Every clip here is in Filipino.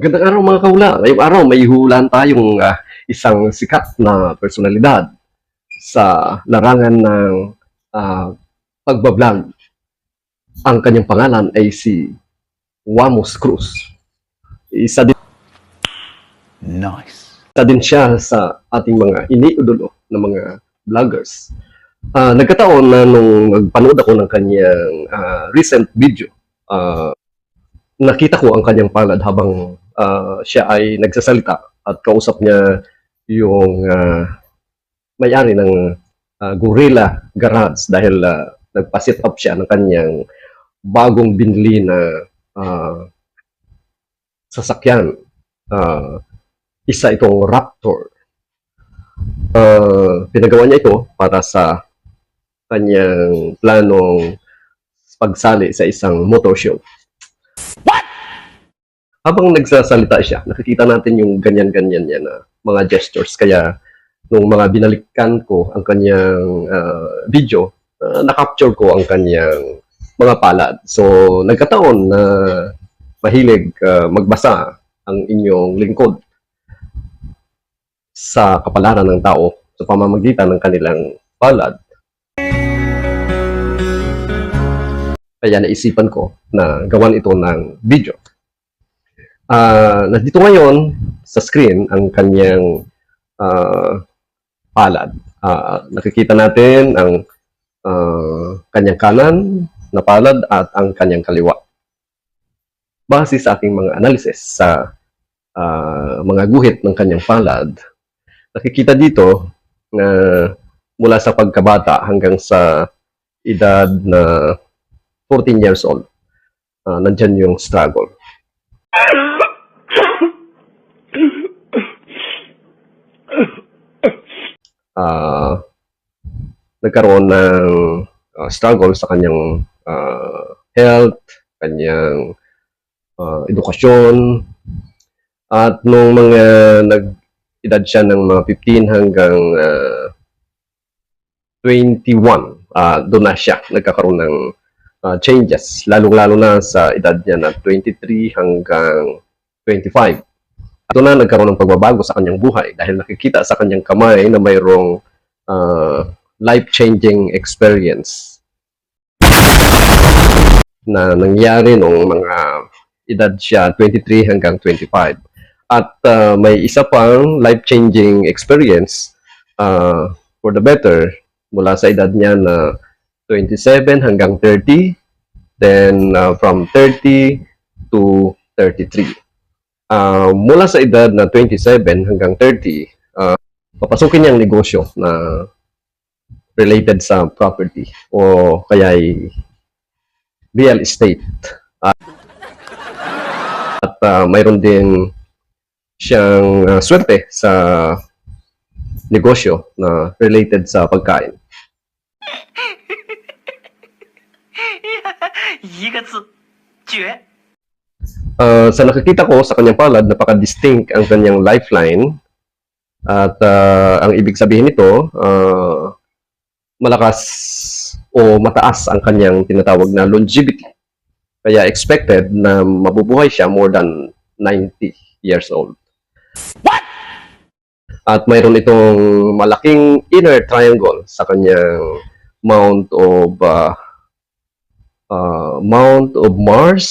Magandang araw mga kaula. Ngayong araw may hulaan tayong ah, isang sikat na personalidad sa larangan ng ah, pagbablog. Ang kanyang pangalan ay si Wamos Cruz. Isa din, Nice. isa din siya sa ating mga iniidolo na mga vloggers. Ah, nagkataon na nung nagpanood ako ng kanyang ah, recent video, ah, nakita ko ang kanyang palad habang ah, siya ay nagsasalita at kausap niya yung ah, may-ari ng ah, Gorilla Garage dahil ah, nagpa-set up siya ng kanyang bagong binili na ah, sasakyan. Ah, isa itong Raptor. Ah, pinagawa niya ito para sa kanyang planong pagsali sa isang motor show. Habang nagsasalita siya, nakikita natin yung ganyan-ganyan niya na mga gestures. Kaya nung mga binalikan ko ang kanyang ah, video, ah, na-capture ko ang kanyang mga palad. So, nagkataon na mahilig ah, magbasa ang inyong lingkod sa kapalaran ng tao sa pamamagitan ng kanilang palad. Kaya naisipan ko na gawan ito ng video. Ah, nandito ngayon sa screen ang kanyang ah, palad. Ah, nakikita natin ang ah, kanyang kanan na palad at ang kanyang kaliwa. Base sa aking mga analysis sa ah, mga guhit ng kanyang palad, nakikita dito na mula sa pagkabata hanggang sa edad na 14 years old, ah, nandyan yung struggle. Ah, nagkaroon ng ah, struggle sa kanyang ah, health, kanyang ah, edukasyon, at nung mga nag-edad siya ng mga 15 hanggang ah, 21, ah, doon na siya nagkakaroon ng ah, changes, lalong-lalo na sa edad niya na 23 hanggang 25. Ito na nagkaroon ng pagbabago sa kanyang buhay dahil nakikita sa kanyang kamay na mayroong ah, life-changing experience na nangyari nung mga edad siya 23 hanggang 25. At ah, may isa pang life-changing experience ah, for the better mula sa edad niya na 27 hanggang 30, then uh, from 30 to 33 uh, mula sa edad na 27 hanggang 30, uh, ah, papasukin niyang negosyo na related sa property o kaya ay real estate. Uh, at uh, mayroon din siyang uh, swerte sa negosyo na related sa pagkain. Yigatsu, jue. Uh, sa nakikita ko sa kanyang palad, napaka-distinct ang kanyang lifeline. At uh, ang ibig sabihin nito, uh, malakas o mataas ang kanyang tinatawag na longevity. Kaya expected na mabubuhay siya more than 90 years old. At mayroon itong malaking inner triangle sa kanyang Mount of uh, uh, Mount of Mars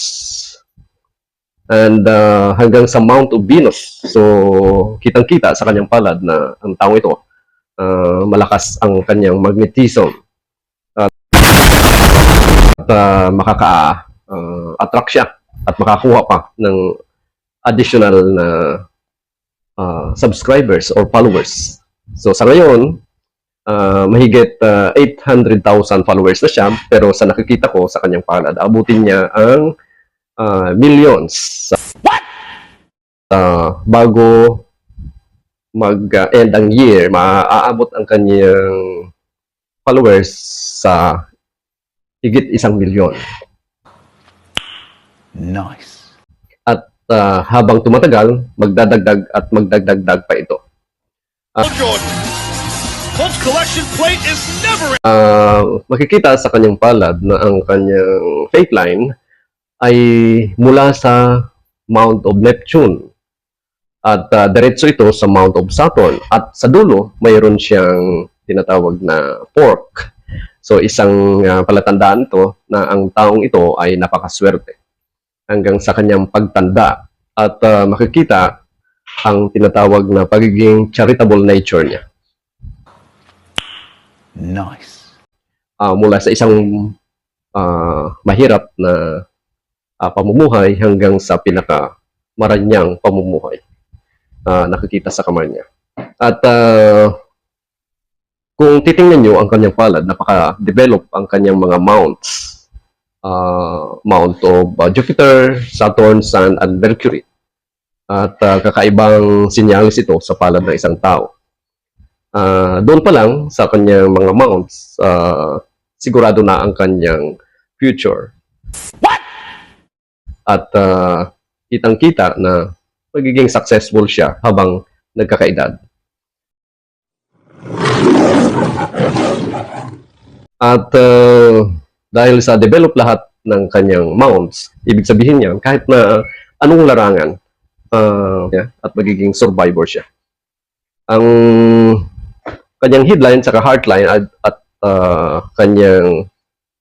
and uh, hanggang sa Mount of Venus. So, kitang-kita sa kanyang palad na ang tao ito, uh, malakas ang kanyang magnetism. At, at uh, makaka-attract siya at makakuha pa ng additional na uh, subscribers or followers. So, sa ngayon, uh, mahigit uh, 800,000 followers na siya, pero sa nakikita ko sa kanyang palad, abutin niya ang uh, millions. Uh, bago mag-end ang year, maaabot ang kanyang followers sa higit isang milyon. Nice. At uh, habang tumatagal, magdadagdag at magdagdagdag pa ito. Colts collection plate is never Uh, makikita sa kanyang palad na ang kanyang fake line ay mula sa Mount of Neptune. At uh, diretso ito sa Mount of Saturn. At sa dulo, mayroon siyang tinatawag na fork. So isang uh, palatandaan ito na ang taong ito ay napakaswerte hanggang sa kanyang pagtanda. At uh, makikita ang tinatawag na pagiging charitable nature niya. Nice. uh, mula sa isang uh, mahirap na uh, pamumuhay hanggang sa pinaka maranyang pamumuhay uh, nakikita sa kamay niya. At uh, kung titingnan nyo ang kanyang palad, napaka-develop ang kanyang mga mounts. Uh, mount of uh, Jupiter, Saturn, Sun, and Mercury. At uh, kakaibang sinyalis ito sa palad ng isang tao. Uh, doon pa lang sa kanyang mga mounts, uh, sigurado na ang kanyang future. At uh, kitang-kita na magiging successful siya habang nagkakaedad. At uh, dahil sa develop lahat ng kanyang mounts, ibig sabihin niya, kahit na anong larangan, uh, yeah, at magiging survivor siya. Ang kanyang headline sa heartline at, at uh, kanyang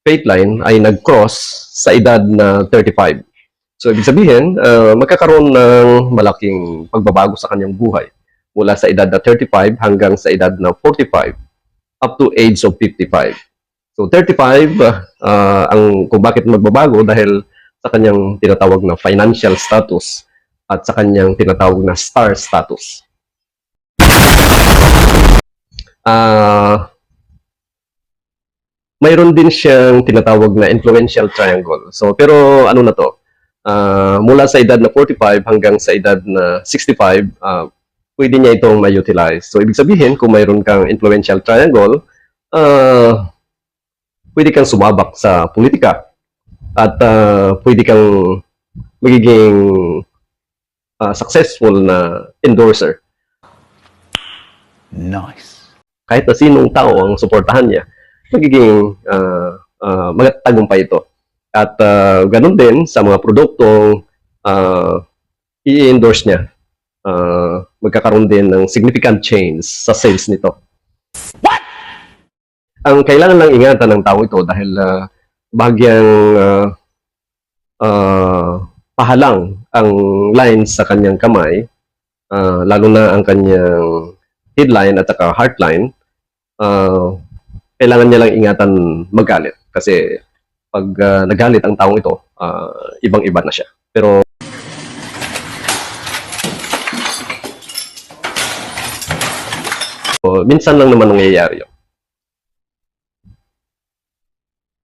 fate line ay nag-cross sa edad na 35. So, ibig sabihin, uh, magkakaroon ng malaking pagbabago sa kanyang buhay mula sa edad na 35 hanggang sa edad na 45 up to age of 55. So, 35, uh, ang kung bakit magbabago dahil sa kanyang tinatawag na financial status at sa kanyang tinatawag na star status. Ah, mayroon din siyang tinatawag na influential triangle. So, pero ano na to? Ah, mula sa edad na 45 hanggang sa edad na 65, ah, pwede niya itong ma-utilize. So, ibig sabihin, kung mayroon kang influential triangle, ah, pwede kang sumabak sa politika at ah, pwede kang magiging ah, successful na endorser Nice. kahit na sinong tao ang suportahan niya, magiging uh, uh, magtagumpay ito. At uh, ganun din sa mga produktong uh, i-endorse niya, uh, magkakaroon din ng significant change sa sales nito. What? Ang kailangan lang ingatan ng tao ito dahil uh, bahagyang uh, uh, pahalang ang lines sa kanyang kamay, uh, lalo na ang kanyang headline at saka heartline, uh, kailangan niya lang ingatan magalit. Kasi pag uh, nagalit ang taong ito, uh, ibang-iba na siya. Pero so, minsan lang naman nangyayari yun.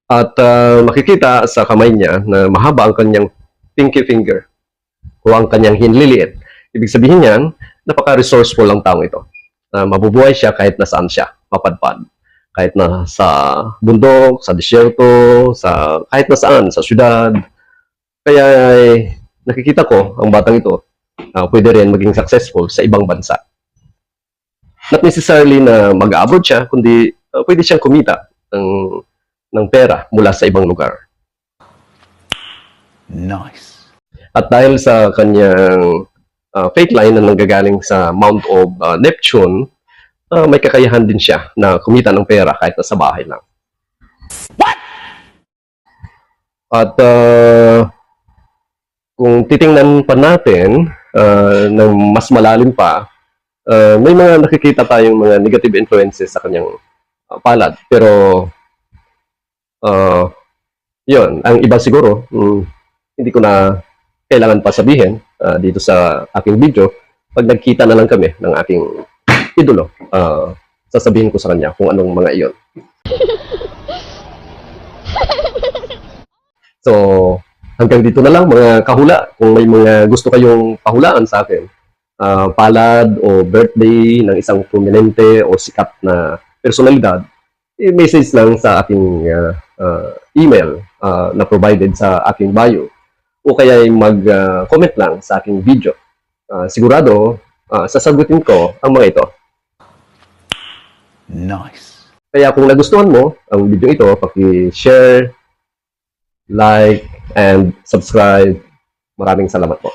At uh, makikita sa kamay niya na mahaba ang kanyang pinky finger o ang kanyang hinliliit. Ibig sabihin niyan, napaka-resourceful ang taong ito na mabubuhay siya kahit nasaan siya, mapadpad. Kahit na sa bundok, sa disyerto, sa kahit na saan, sa syudad. Kaya eh, nakikita ko ang batang ito, uh, pwede rin maging successful sa ibang bansa. Not necessarily na mag-abroad siya, kundi uh, pwede siyang kumita ng, ng pera mula sa ibang lugar. Nice. At dahil sa kanyang uh, fake line na nanggagaling sa Mount of uh, Neptune, uh, may kakayahan din siya na kumita ng pera kahit nasa bahay lang. What? At uh, kung titingnan pa natin uh, ng mas malalim pa, uh, may mga nakikita tayong mga negative influences sa kanyang uh, palad. Pero, uh, yun, ang iba siguro, mm, hindi ko na kailangan pa sabihin uh, dito sa aking video. Pag nagkita na lang kami ng aking idolo, uh, sasabihin ko sa kanya kung anong mga iyon. So, hanggang dito na lang mga kahula. Kung may mga gusto kayong pahulaan sa akin, ah, palad o birthday ng isang prominente o sikat na personalidad, i-message lang sa aking ah, ah, email ah, na provided sa aking bio o kaya ay mag-comment lang sa aking video. Ah, sigurado, ah, sasagutin ko ang mga ito. Nice. Kaya kung nagustuhan mo ang video ito, paki-share, like, and subscribe. Maraming salamat po.